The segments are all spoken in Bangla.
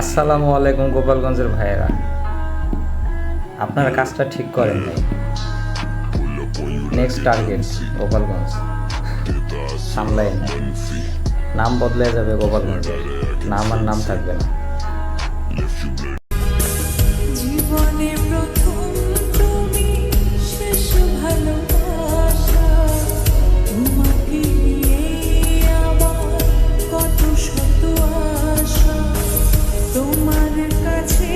আসসালামু আলাইকুম গোপালগঞ্জের ভাইয়েরা। আপনারা কাজটা ঠিক করেন নাই। Next target Gopalganj. সামলাই নাম বদলে যাবে গোপালগঞ্জ। নাম আর নাম থাকবে না। জীবনে কাছে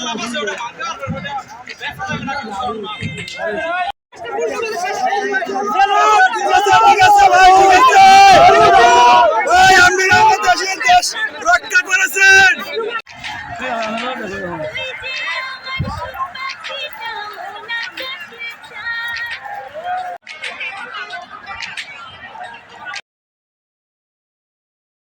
রক্ষা করেছেন